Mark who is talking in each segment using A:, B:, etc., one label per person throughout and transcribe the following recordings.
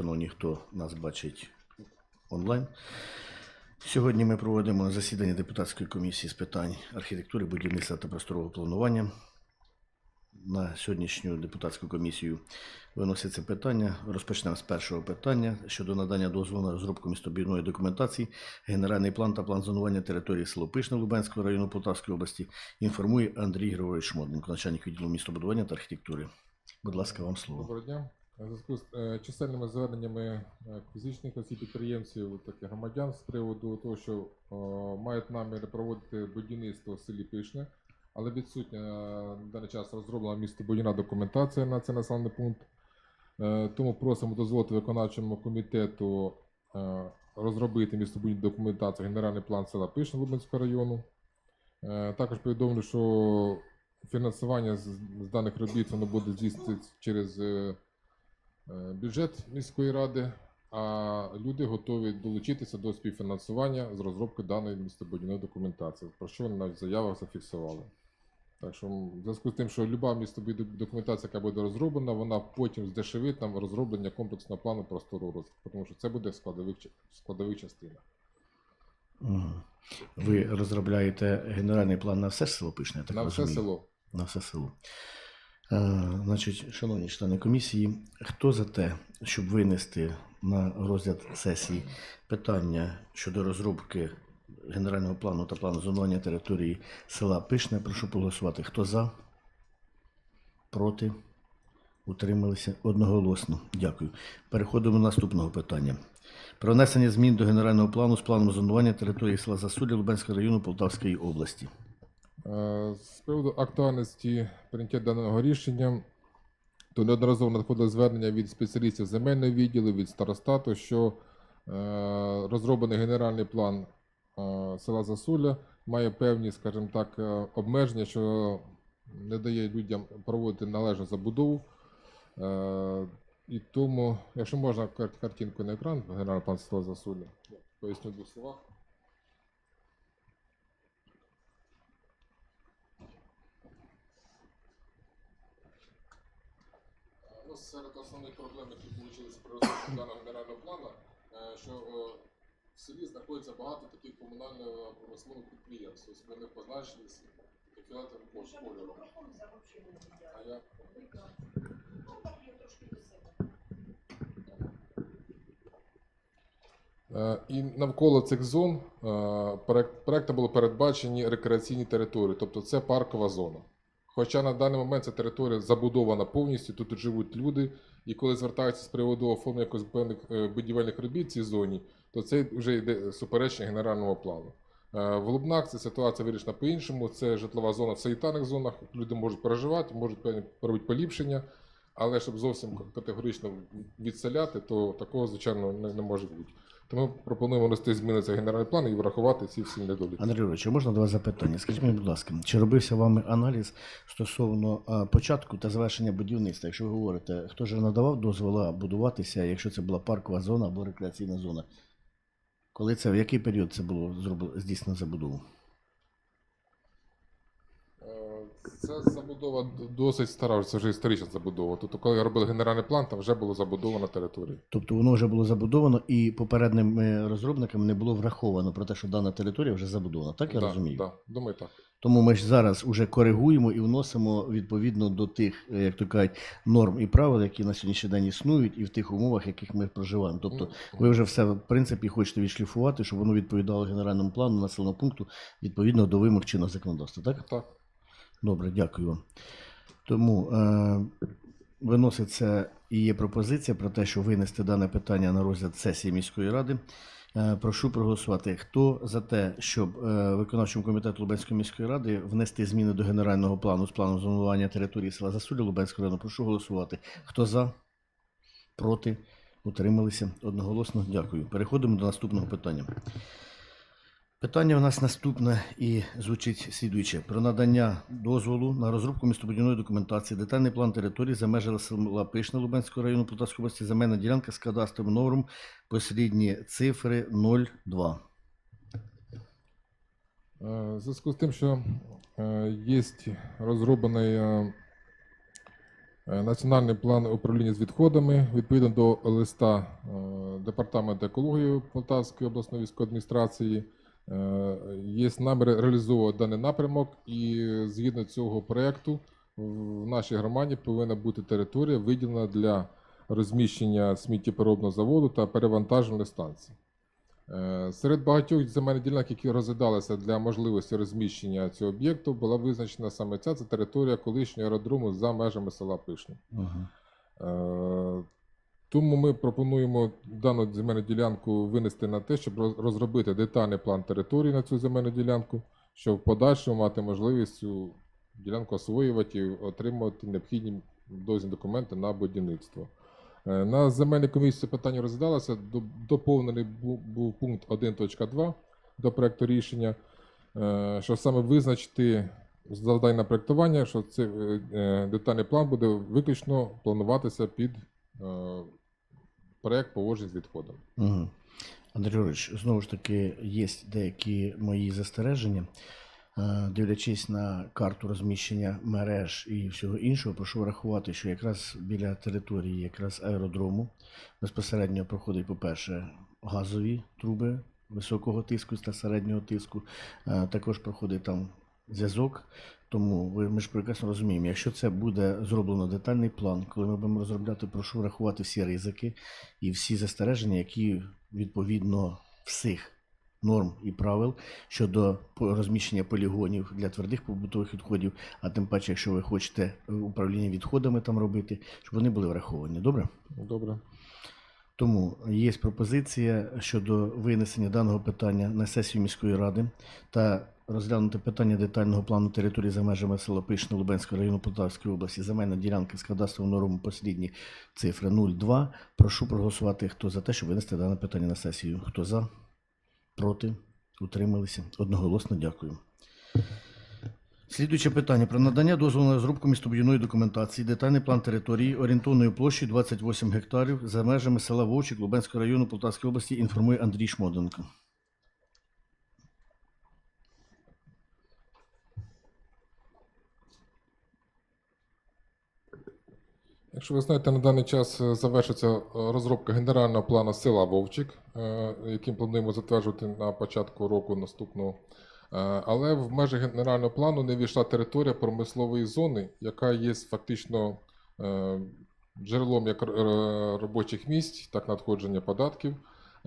A: Шановні, хто нас бачить онлайн. Сьогодні ми проводимо засідання депутатської комісії з питань архітектури, будівництва та просторового планування. На сьогоднішню депутатську комісію виноситься питання. Розпочнемо з першого питання щодо надання дозволу на розробку містобудівної документації, генеральний план та план зонування території село Пишне Лубенського району Полтавської області. Інформує Андрій Григорович Шмоденко, начальник відділу містобудування та архітектури. Будь ласка, вам слово.
B: Доброго дня. Зв'язку з е, чисельними зверненнями е, фізичних осіб підприємців та громадян з приводу того, що мають наміри проводити будівництво в селі Пишне, але відсутня е, на даний час розроблена містобудівна документація на цей населений пункт. Тому просимо дозволити виконавчому комітету розробити містобудівну документацію генеральний план села Пишне Лубенського району. Також повідомлю, що фінансування з, даних робіт воно буде здійснювати через бюджет міської ради, а люди готові долучитися до співфінансування з розробки даної містобудівної документації, про що вони навіть в заявах зафіксували. Так що в зв'язку з тим, що люба містобудівна документація, яка буде розроблена, вона потім здешевить нам розроблення комплексного плану простору розвитку, тому що це буде в складових, складових частинах.
A: Ви розробляєте генеральний план на все село Пишне, так
B: На все село.
A: На все село. Е, значить, шановні члени комісії, хто за те, щоб винести на розгляд сесії питання щодо розробки генерального плану та плану зонування території села Пишне, прошу проголосувати. Хто за? Проти? Утрималися одноголосно. Дякую. Переходимо до наступного питання. Про внесення змін до генерального плану з планом зонування території села Засуля Лубенського району Полтавської області.
B: Е, З приводу актуальності прийняття даного рішення, то неодноразово надходили звернення від спеціалістів земельного відділу, від старостату, що е, розроблений генеральний план е, села Засуля має певні, скажімо так, обмеження, що не дає людям проводити належну забудову. І тому, якщо можна картинку на екран, генеральний план села Засуля, поясню в словах. Ну, серед основних проблем, які вийшли при розробці даного генерального плану, е, що е, в селі знаходиться багато таких комунального промислових підприємств. Ось вони позначились таким фіолетовим кольором. А я Е, І навколо цих зон е, проект, проектом було передбачені рекреаційні території, тобто це паркова зона. Хоча на даний момент ця територія забудована повністю, тут живуть люди, і коли звертаються з приводу оформлення якось певних е, будівельних робіт в цій зоні, то це вже йде суперечення генерального плану. Е, В Лубнах ця ситуація вирішена по-іншому. Це житлова зона в санітарних зонах. Люди можуть проживати, можуть певні робити поліпшення, але щоб зовсім категорично відселяти, то такого, звичайно, не, не може бути. Тому пропонуємо внести зміни за генеральний план і врахувати ці всі недоліки.
A: Андрій а можна до вас запитання? Скажіть мені, будь ласка, чи робився вами аналіз стосовно початку та завершення будівництва? Якщо ви говорите, хто ж надавав дозвола будуватися, якщо це була паркова зона або рекреаційна зона? Коли це, в який період це було зроблено здійснено забудову?
B: Це забудова досить стара, це вже історична забудова. Тобто, коли робили генеральний план, там вже було забудована територія.
A: Тобто воно вже було забудовано і попередніми розробниками не було враховано про те, що дана територія вже забудована. Так я
B: да,
A: розумію?
B: Да, думаю, так.
A: Тому ми ж зараз уже коригуємо і вносимо відповідно до тих, е, як то кажуть, норм і правил, які на сьогоднішній день існують, і в тих умовах, в яких ми проживаємо. Тобто, ви вже все в принципі хочете відшліфувати, щоб воно відповідало генеральному плану населеного пункту відповідно до вимог чинного законодавства. Так?
B: Так.
A: Добре, дякую вам. Тому е, виноситься і є пропозиція про те, що винести дане питання на розгляд сесії міської ради. Е, прошу проголосувати. Хто за те, щоб е, виконавчому комітету Лубенської міської ради внести зміни до генерального плану з планом зонування території села Засуля Лубенського району? Прошу голосувати. Хто за? Проти? Утрималися? Одноголосно? Дякую. Переходимо до наступного питання. Питання у нас наступне і звучить слідуюче. Про надання дозволу на розробку містобудівної документації, детальний план території за межами села Пишне Лубенського району Полтавської області, земельна ділянка з кадастровим номером, послідні цифри 02.
B: Е, В зв'язку з тим, що є розроблений е, Е, Національний план управління з відходами відповідно до листа е, Департаменту екології Полтавської обласної військової адміністрації. Е, Є наміри реалізовувати даний напрямок, і згідно цього проєкту в нашій громаді повинна бути територія виділена для розміщення сміттєпереробного заводу та перевантажувальної станції. Е, Серед багатьох земельних ділянок, які розглядалися для можливості розміщення цього об'єкту, була визначена саме ця це територія колишнього аеродрому за межами села Пишне.
A: Ага.
B: Тому ми пропонуємо дану земельну ділянку винести на те, щоб розробити детальний план території на цю земельну ділянку, щоб в подальшому мати можливість цю ділянку освоювати і отримувати необхідні дозвільні документи на будівництво. Е, На земельній комісії питання розглядалося. Доповнений був пункт 1.2 до проекту рішення, е, що саме визначити завдання проектування, що цей е, детальний план буде виключно плануватися під проект поводжень з відходом.
A: Угу. Андрій Григорович, знову ж таки, є деякі мої застереження. Е, Дивлячись на карту розміщення мереж і всього іншого, прошу врахувати, що якраз біля території якраз аеродрому безпосередньо проходить, по-перше, газові труби високого тиску та середнього тиску. Е, Також проходить там зв'язок. Тому ми ж прекрасно розуміємо, якщо це буде зроблено детальний план, коли ми будемо розробляти, прошу врахувати всі ризики і всі застереження, які відповідно всіх норм і правил щодо розміщення полігонів для твердих побутових відходів, а тим паче, якщо ви хочете управління відходами там робити, щоб вони були враховані. Добре?
B: Добре.
A: Тому є пропозиція щодо винесення даного питання на сесію міської ради та розглянути питання детального плану території за межами села Пишне Лубенського району Полтавської області. Земельна ділянка з кадастровим нормом послідні цифри 02. Прошу проголосувати, хто за те, щоб винести дане питання на сесію. Хто за? Проти? Утрималися? Одноголосно дякую. Слідуюче питання про надання дозволу на розробку містобудівної документації, детальний план території орієнтовною площею 28 гектарів за межами села Вовчик Лубенського району Полтавської області інформує Андрій Шмоденко.
B: Якщо ви знаєте, на даний час е, завершиться е, розробка генерального плану села Вовчик, е, яким плануємо затверджувати на початку року наступного. Е, Але в межах генерального плану не війшла територія промислової зони, яка є фактично е, джерелом як робочих місць, так надходження податків.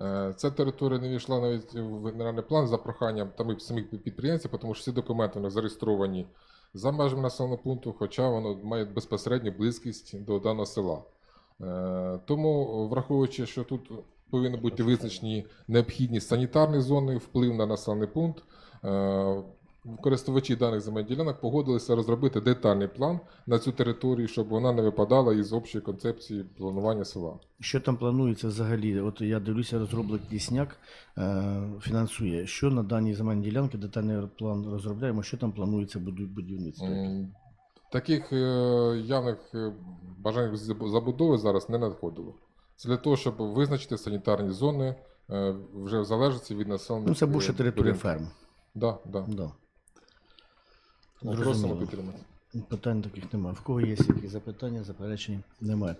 B: Е, Ця територія не війшла навіть в генеральний план за проханням там самих підприємців, тому що всі документи вони зареєстровані за межами населеного пункту, хоча воно має безпосередню близькість до даного села. Тому, враховуючи, що тут повинні бути визначені необхідні санітарні зони, вплив на населений пункт, користувачі даних земельних ділянок погодилися розробити детальний план на цю територію, щоб вона не випадала із общої концепції планування села.
A: Що там планується взагалі? От я дивлюся, розробник Лісняк е, фінансує. Що на даній земельній ділянці детальний план розробляємо, що там планується будівництво?
B: Таких е, явних е, бажань забудови зараз не надходило. Це для того, щоб визначити санітарні зони е, вже в залежності від населених.
A: Ну, це бувша
B: е,
A: територія ферм.
B: Да, да.
A: Да.
B: Просимо
A: Зрозуміло.
B: підтримати.
A: Питань таких немає. В кого є якісь запитання, заперечення? Немає.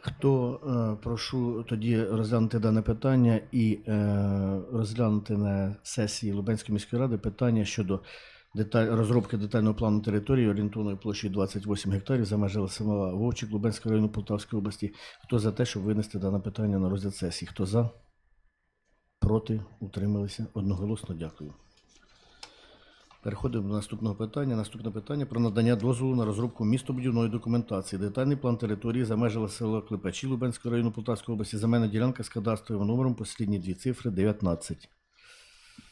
A: Хто е, прошу тоді розглянути дане питання і е, розглянути на сесії Лубенської міської ради питання щодо деталь, розробки детального плану території орієнтовною площею 28 гектарів за межами села Вовчик Лубенського району Полтавської області. Хто за те, щоб винести дане питання на розгляд сесії? Хто за? Проти? Утрималися? Одноголосно дякую. Переходимо до наступного питання. Наступне питання про надання дозволу на розробку містобудівної документації. Детальний план території за межами села Клепачі Лубенського району Полтавської області. Земельна ділянка з кадастровим номером послідні дві цифри 19.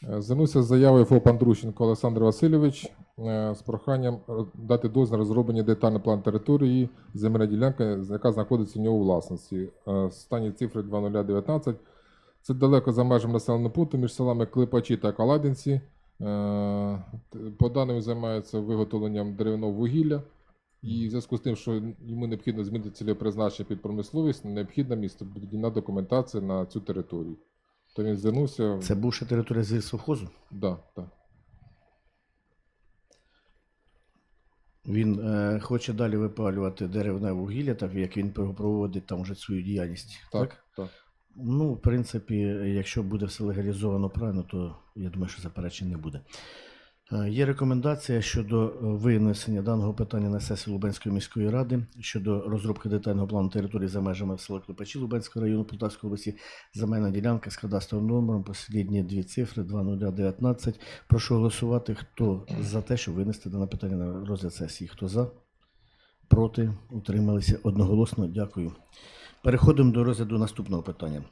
B: Е, Звернувся з заявою ФОП Андрущенко Олександр Васильович е, з проханням дати дозвіл на розроблення детальний план території, земельна ділянка, яка знаходиться у нього у власності. Е, Останні цифри 2019. Це далеко за межами населеного пункту між селами Клепачі та Каладинці. Е, По даним займається виготовленням деревного вугілля. І в зв'язку з тим, що йому необхідно змінити цільове призначення під промисловість, необхідна містобудівна документація на цю територію. То він звернувся.
A: Це бувша територія з совхозу.
B: Да, да.
A: Він е, хоче далі випалювати деревне вугілля, так як він проводить там вже свою діяльність. Так.
B: Так, так.
A: Ну, в принципі, якщо буде все легалізовано правильно, то я думаю, що заперечень не буде. Е, Є рекомендація щодо е, винесення даного питання на сесію Лубенської міської ради щодо розробки детального плану території за межами села Клепачі Лубенського району Полтавської області. Земельна ділянка з кадастровим номером, послідні дві цифри 2019. Прошу голосувати. Хто за те, щоб винести дане питання на розгляд сесії? Хто за? Проти? Утрималися одноголосно. Дякую. Переходимо до розгляду наступного питання.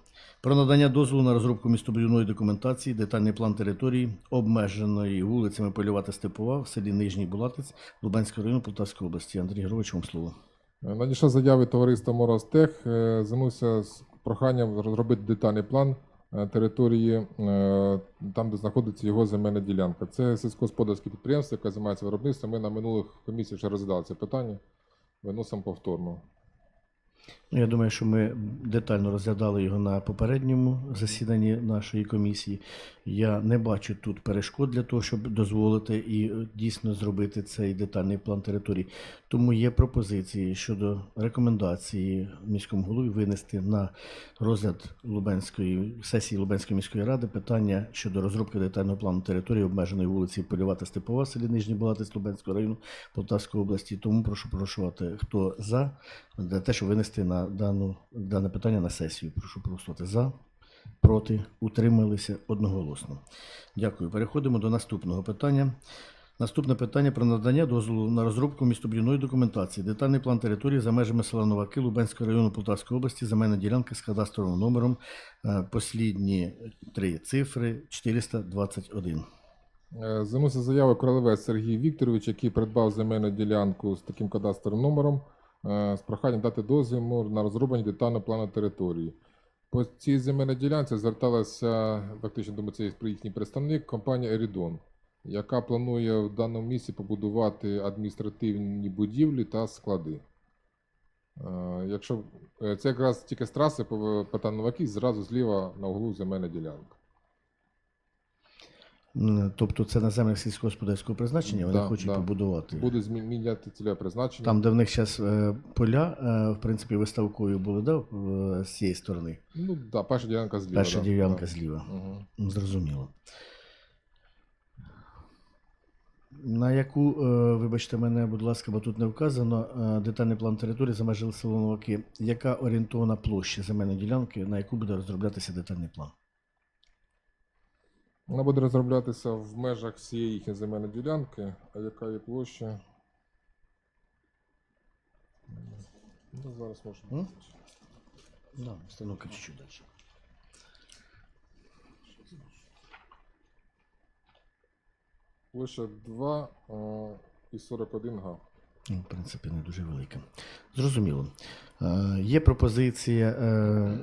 A: Про надання дозволу на розробку містобудівної документації, детальний план території, обмеженої вулицями Польова та Степова в селі Нижній Булатець Лубенського району Полтавської області. Андрій Грович, вам слово.
B: Е, Надійшла заяви товариства Моростех. е, Звернувся з проханням розробити детальний план е, території, там, де знаходиться його земельна ділянка. Це сільськогосподарське підприємство, яке займається виробництвом. Ми на минулих комісіях вже розглядали це питання. Виносимо повторно.
A: Ну, Я думаю, що ми детально розглядали його на попередньому засіданні нашої комісії. Я не бачу тут перешкод для того, щоб дозволити і е, дійсно зробити цей детальний план території. Тому є пропозиції щодо рекомендації міському голові винести на розгляд Лубенської сесії Лубенської міської ради питання щодо розробки детального плану території обмеженої вулиці Польова та Степова, селі Нижній Балатець Лубенського району Полтавської області. Тому прошу прошувати, хто за для те, щоб винести на дану, дане питання на сесію. Прошу проголосувати за, проти, утрималися одноголосно. Дякую. Переходимо до наступного питання. Наступне питання про надання дозволу на розробку містобудівної документації. Детальний план території за межами села Новаки Лубенського району Полтавської області, земельна ділянка з кадастровим номером. е, Послідні три цифри 421.
B: Е, Звернувся заяви Королевець Сергій Вікторович, який придбав земельну ділянку з таким кадастровим номером, з проханням дати дозвіл на розроблення детального плану території. По цій земельній ділянці зверталася, фактично, думаю, це їхній представник, компанія Ерідон, яка планує в даному місці побудувати адміністративні будівлі та склади. Е, Якщо е, це якраз тільки з траси по по зразу зліва на углу земельна ділянка.
A: Тобто це на землях сільськогосподарського призначення вони
B: Да,
A: хочуть
B: да.
A: побудувати.
B: Буде змі- міняти цільове призначення.
A: Там, де в них зараз поля, е, в принципі, виставкою були, да, в- з цієї сторони.
B: Ну так, да, перша ділянка зліва.
A: Перша
B: да,
A: ділянка
B: да.
A: зліва. Ну, Зрозуміло. На яку, е, вибачте мене, будь ласка, бо тут не вказано, е, детальний план території за межами села Новаки. Яка орієнтована площа земельної ділянки, на яку буде розроблятися детальний план?
B: Вона буде розроблятися в межах всієї їхньої земельної ділянки, а яка є площа? Ну, зараз можна.
A: Да, остановка чуть-чуть далі.
B: Площа 2 е, і 41 га.
A: Ну, В принципі, не дуже велика. Зрозуміло. Е, Є пропозиція е,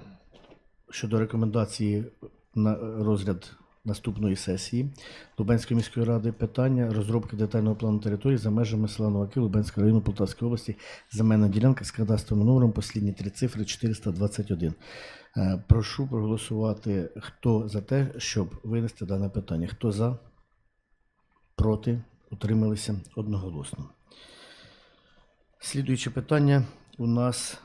A: щодо рекомендації на розгляд наступної сесії Лубенської міської ради питання розробки детального плану території за межами села Новаки Лубенського району Полтавської області. Земельна ділянка з кадастровим номером послідні три цифри 421. Е, Прошу проголосувати, хто за те, щоб винести дане питання. Хто за? Проти? Утрималися одноголосно. Слідуюче питання у нас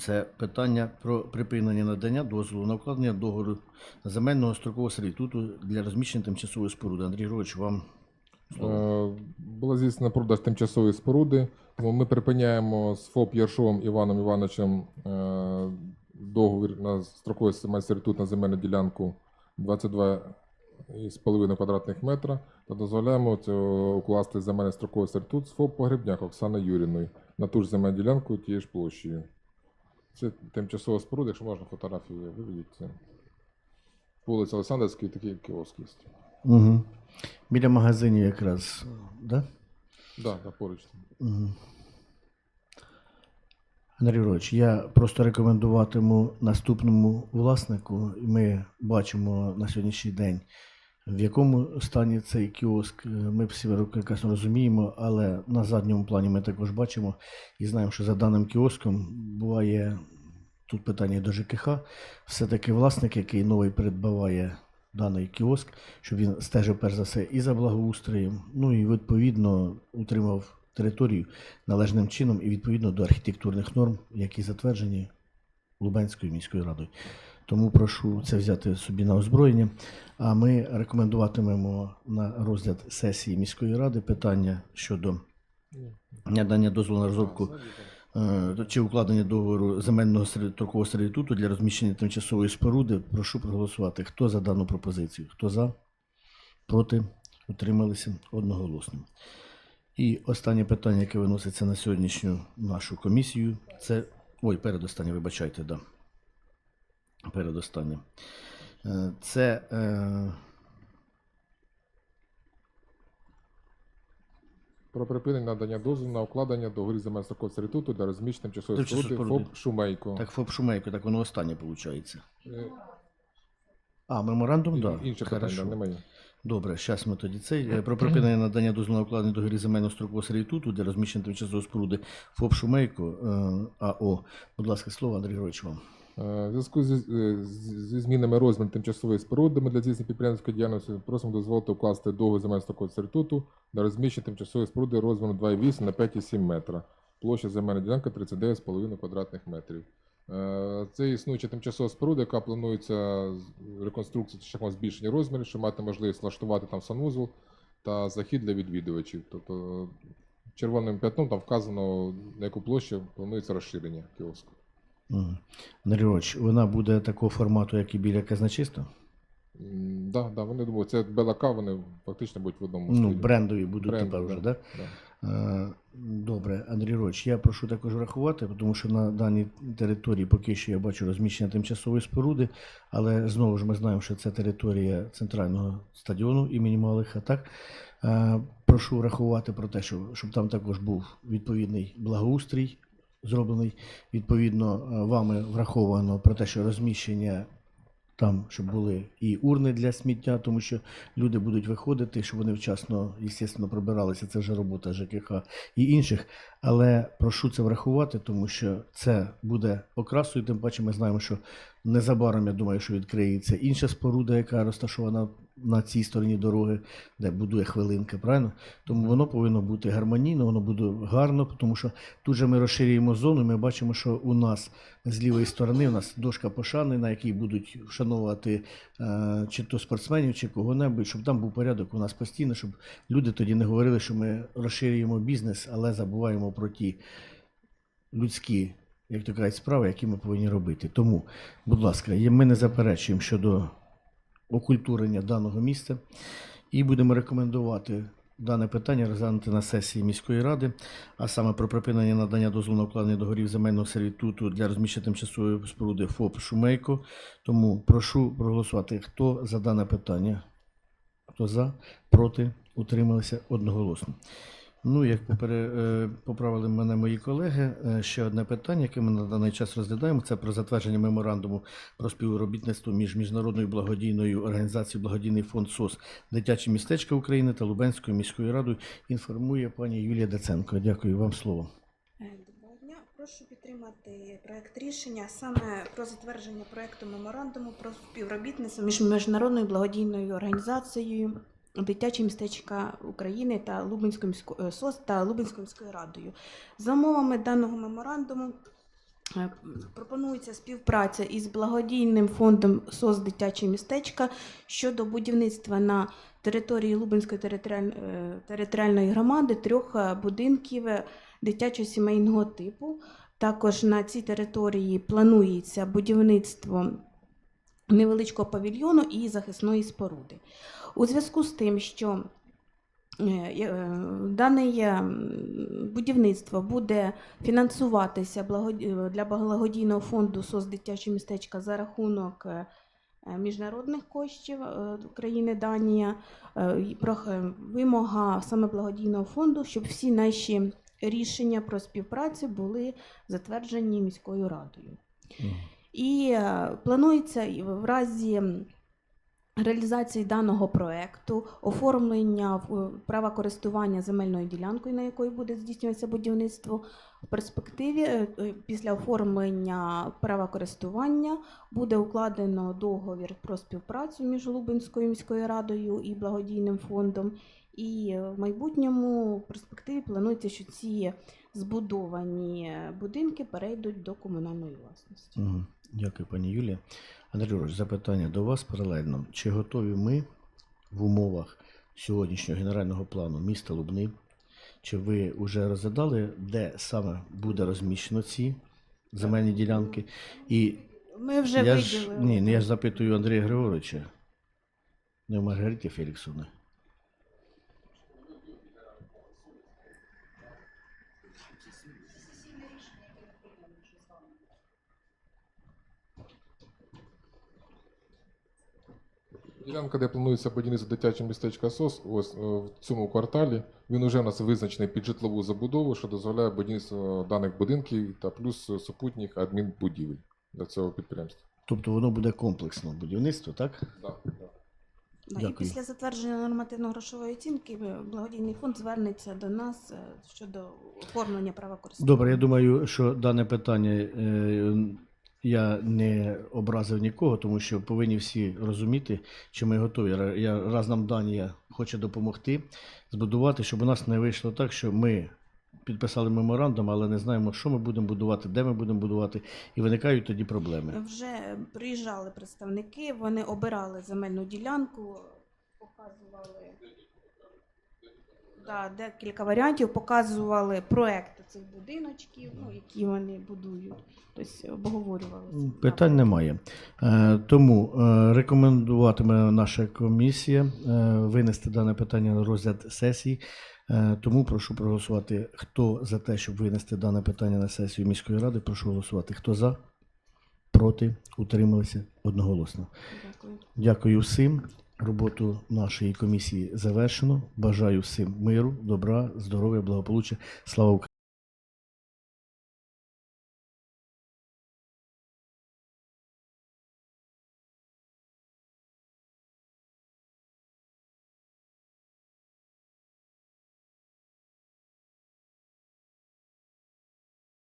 A: це питання про припинення надання дозволу на укладення договору земельного строкового сервітуту для розміщення тимчасової споруди. Андрій Григорович, вам слово.
B: Е, Була здійснена продаж тимчасової споруди, тому ми припиняємо з ФОП Яршовим Іваном Івановичем е, договір на строковий сервітут на земельну ділянку 22,5 квадратних метра та дозволяємо укласти земельний строковий сервітут з ФОП Погребняк Оксани Юріною на ту ж земельну ділянку тією ж площею. Це тимчасова споруда, якщо можна фотографії виведіть. Це вулиця Олександрівський, такий кіоск є.
A: Угу. Біля магазинів якраз, да?
B: Да, да, поруч.
A: Угу. Андрій Григорович, я просто рекомендуватиму наступному власнику. і Ми бачимо на сьогоднішній день, в якому стані цей кіоск. Е, Ми всі прекрасно розуміємо, але на задньому плані ми також бачимо і знаємо, що за даним кіоском буває тут питання до ЖКХ. Все-таки власник, який новий придбаває даний кіоск, щоб він стежив перш за все і за благоустроєм, ну і відповідно утримав територію належним чином і відповідно до архітектурних норм, які затверджені Лубенською міською радою. Тому прошу це взяти собі на озброєння. А ми рекомендуватимемо на розгляд сесії міської ради питання щодо надання дозволу на розробку е, чи укладення договору земельного торгового сервітуту для розміщення тимчасової споруди. Прошу проголосувати. Хто за дану пропозицію? Хто за? Проти? Утрималися одноголосно. І останнє питання, яке виноситься на сьогоднішню нашу комісію, це. Ой, передостаннє, вибачайте, да. Передостаннє. Е, Це е,
B: Про припинення надання дозволу на укладення договорів земельного строкового сервітуту для розміщення тимчасової споруди. ФОП Шумейко.
A: так ФОП Шумейко, так воно останнє виходить.
B: Е,
A: А, меморандум, так.
B: Інше питання, не моє.
A: Добре, зараз ми тоді цей. Е, Про припинення надання дозволу на укладення договорів земельного строкового сервітуту для розміщення тимчасової споруди ФОП Шумейко АО. Будь ласка, слово, Андрій Григорович, вам.
B: Е, зв'язку зі, е, зі змінами розміру тимчасової споруди ми для здійснення підприємницької діяльності просимо дозволити укласти договір земельного строкового сервітуту для розміщення тимчасової споруди розміром 2,8 на 5,7 метра. Площа земельної ділянки 39,5 квадратних метрів. Е, Це існуюча тимчасова споруда, яка планується реконструкція шляхом збільшення розмірів, щоб мати можливість влаштувати там санвузол та захід для відвідувачів. Тобто червоним п'ятном там вказано, на яку площу планується розширення кіоску.
A: Мгм. Вона буде такого формату, як і біля казначиста?
B: М, Да, да, вони думаю, це БЛК, вони фактично будуть в одному
A: Ну,
B: стилі.
A: брендові будуть
B: Бренди,
A: тепер вже,
B: да,
A: да?
B: да.
A: Е, Добре, Андрій Григорович, я прошу також врахувати, тому що на даній території поки що я бачу розміщення тимчасової споруди, але знову ж ми знаємо, що це територія центрального стадіону імені Малиха. Так Е, прошу врахувати про те, що щоб там також був відповідний благоустрій зроблений. Відповідно, е, вами враховано про те, що розміщення там, щоб були і урни для сміття, тому що люди будуть виходити, щоб вони вчасно, звісно, прибиралися. Це вже робота ЖКХ і інших. Але прошу це врахувати, тому що це буде окрасою. Тим паче, ми знаємо, що незабаром я думаю, що відкриється інша споруда, яка розташована на цій стороні дороги, де будує хвилинка, правильно? Тому воно повинно бути гармонійно, воно буде гарно, тому що тут же ми розширюємо зону. Ми бачимо, що у нас з лівої сторони у нас дошка пошани, на якій будуть вшановувати е, чи то спортсменів, чи кого-небудь, щоб там був порядок у нас постійно, щоб люди тоді не говорили, що ми розширюємо бізнес, але забуваємо про ті людські, як то кажуть, справи, які ми повинні робити. Тому, будь ласка, ми не заперечуємо щодо окультурення даного місця і будемо рекомендувати дане питання розглянути на сесії міської ради, а саме про припинення надання дозволу на укладення договорів земельного сервітуту для розміщення тимчасової споруди ФОП Шумейко. Тому прошу проголосувати, хто за дане питання, хто за, проти, утрималися одноголосно. Ну, як попере, поправили мене мої колеги, е, ще одне питання, яке ми на даний час розглядаємо, це про затвердження меморандуму про співробітництво між міжнародною благодійною організацією Благодійний фонд СОС Дитячі містечка України та Лубенською міською радою. Інформує пані Юлія Даценко. Дякую вам слово.
C: Е, Доброго дня. Прошу підтримати проект рішення саме про затвердження проекту меморандуму про співробітництво між міжнародною благодійною організацією Дитячі містечка України та Лубенською е, СОС та Лубенською міською радою. За умовами даного меморандуму е, пропонується співпраця із благодійним фондом СОС Дитячі містечка щодо будівництва на території Лубенської е, територіальної громади трьох будинків дитячо-сімейного типу. Також на цій території планується будівництво невеличкого павільйону і захисної споруди. У зв'язку з тим, що е, е, дане е, будівництво буде фінансуватися для благодійного фонду СОС дитячі містечка за рахунок е, е, міжнародних коштів е, країни Данія. Е, е, Вимога саме благодійного фонду, щоб всі наші рішення про співпрацю були затверджені міською радою. І е, планується в разі реалізації даного проекту, оформлення в- права користування земельною ділянкою, на якої буде здійснюватися будівництво. В перспективі е, е, після оформлення права користування буде укладено договір про співпрацю між Лубенською міською радою і благодійним фондом. І е, в майбутньому в перспективі планується, що ці збудовані е, будинки перейдуть до комунальної власності.
A: Дякую, пані Юлія. Андрій запитання до вас паралельно. Чи готові ми в умовах сьогоднішнього генерального плану міста Лубни? Чи ви вже розглядали, де саме буде розміщено ці земельні ділянки? І
C: Ми вже
A: я ж, ні, я ж запитую Андрія Григоровича, не в Маргариті Феліксовни.
B: Ділянка, де планується будівництво дитячого містечка СОС, ось е, в цьому кварталі, він вже у нас визначений під житлову забудову, що дозволяє будівництво даних будинків та плюс супутніх адмінбудівель для цього підприємства.
A: Тобто воно буде комплексно будівництво, так?
B: Да, да.
C: Да, І після затвердження нормативно-грошової оцінки е, благодійний фонд звернеться до нас е, щодо оформлення права користування.
A: Добре, я думаю, що дане питання е, я не образив нікого, тому що повинні всі розуміти, чи ми готові. Я, раз нам Данія хоче допомогти збудувати, щоб у нас не вийшло так, що ми підписали меморандум, але не знаємо, що ми будемо будувати, де ми будемо будувати, і виникають тоді проблеми.
C: Вже приїжджали представники, вони обирали земельну ділянку, показували да, декілька варіантів, показували проекти цих будиночків, ну, які вони будують. Тобто обговорювали.
A: Питань
C: напрямки.
A: немає. Е, Тому е, рекомендуватиме наша комісія е, винести дане питання на розгляд сесії. Е, Тому прошу проголосувати. Хто за те, щоб винести дане питання на сесію міської ради, прошу голосувати. Хто за? Проти? Утрималися одноголосно.
C: Дякую.
A: Дякую всім. Роботу нашої комісії завершено. Бажаю всім миру, добра, здоров'я, благополуччя. Слава Україні!